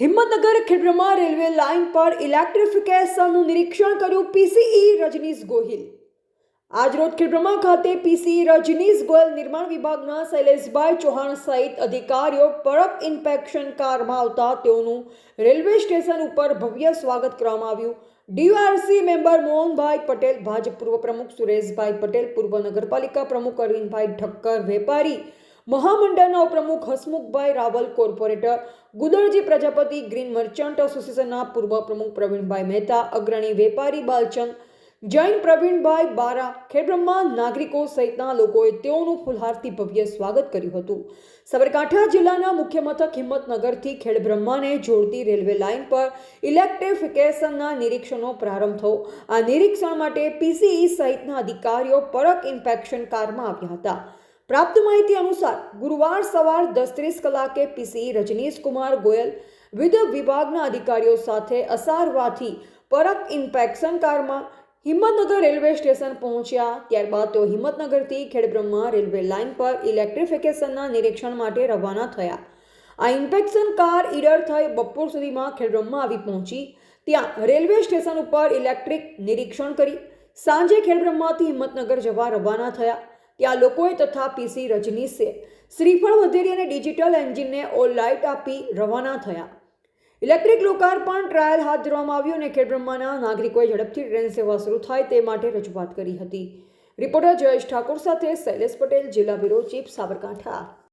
Himmatnagar Khedbrahma railway line પર ઇલેક્ટ્રિફિકેશનનું નિરીક્ષણ કર્યું પીસીઈ રજનીશ ગોહિલ. આજરોજ ખેડબ્રહ્મા ખાતે પીસીઈ રજનીશ ગોયલ નિર્માણ વિભાગના શૈલેષભાઈ ચૌહાણ સહિત અધિકારીઓ પરબ ઇન્સ્પેક્શન કારમાં આવતા તેઓનું રેલવે સ્ટેશન ઉપર ભવ્ય સ્વાગત કરવામાં આવ્યું. ડીઆરસી મેમ્બર મોહનભાઈ પટેલ, ભાજપ પૂર્વ પ્રમુખ સુરેશભાઈ પટેલ, પૂર્વ નગરપાલિકા પ્રમુખ અરવિંદભાઈ ઠક્કર, વેપારી મહામંડળના ઉપપ્રમુખ Hasmukhbhai Raval corporator, Gudarji Prajapati green merchant એસોસિએશનના પૂર્વ પ્રમુખ પ્રવીણભાઈ મહેતા, અગ્રણી વેપારી બાલચંદ, જૈન પ્રવીણભાઈ બારા, ખેડબ્રહ્મા નાગરિકો સહિતના લોકોએ તેઓનું ફુલહારથી ભવ્ય સ્વાગત કર્યું હતું. સાબરકાંઠા જિલ્લાના મુખ્ય મથક હિંમતનગરથી ખેડબ્રહ્માને જોડતી રેલવે લાઇન પર ઇલેક્ટ્રિફિકેશનના નિરીક્ષણનો પ્રારંભ થયો. આ નિરીક્ષણ માટે પીસીઈ સહિતના અધિકારીઓ પરક ઇન્ફેક્શન કારમાં આવ્યા હતા. પ્રાપ્ત માહિતી અનુસાર ગુરુવાર સવાર દસ ત્રીસ કલાકે પીસી રજનીશ કુમાર ગોયલ વિવિધ વિભાગના અધિકારીઓ સાથે અસારવાથી પરક ઇન્સ્પેક્શન કારમાં હિંમતનગર રેલવે સ્ટેશન પહોંચ્યા. ત્યારબાદ તેઓ હિંમતનગરથી ખેડબ્રહ્મા રેલવે લાઇન પર ઇલેક્ટ્રિફિકેશનના નિરીક્ષણ માટે રવાના થયા. આ ઇન્સ્પેક્શન કાર ઈડર થઈ બપોર સુધીમાં ખેડબ્રહ્મા આવી પહોંચી. ત્યાં રેલવે સ્ટેશન ઉપર ઇલેક્ટ્રિક નિરીક્ષણ કરી સાંજે ખેડબ્રહ્માથી હિંમતનગર જવા રવાના થયા. ત્યાં લોકોએ તથા પીસી રજનીશે શ્રીફળ વધેરી અને ડિજિટલ એન્જિનને ઓલ લાઇટ આપી રવાના થયા. ઇલેક્ટ્રિક લોકાર્પણ ટ્રાયલ હાથ ધરવામાં આવ્યું અને ખેડબ્રહ્માના નાગરિકોએ ઝડપથી ટ્રેન સેવા શરૂ થાય તે માટે રજૂઆત કરી હતી. રિપોર્ટર જયેશ ઠાકોર સાથે શૈલેષ પટેલ, જિલ્લા બ્યુરો ચીફ સાબરકાંઠા.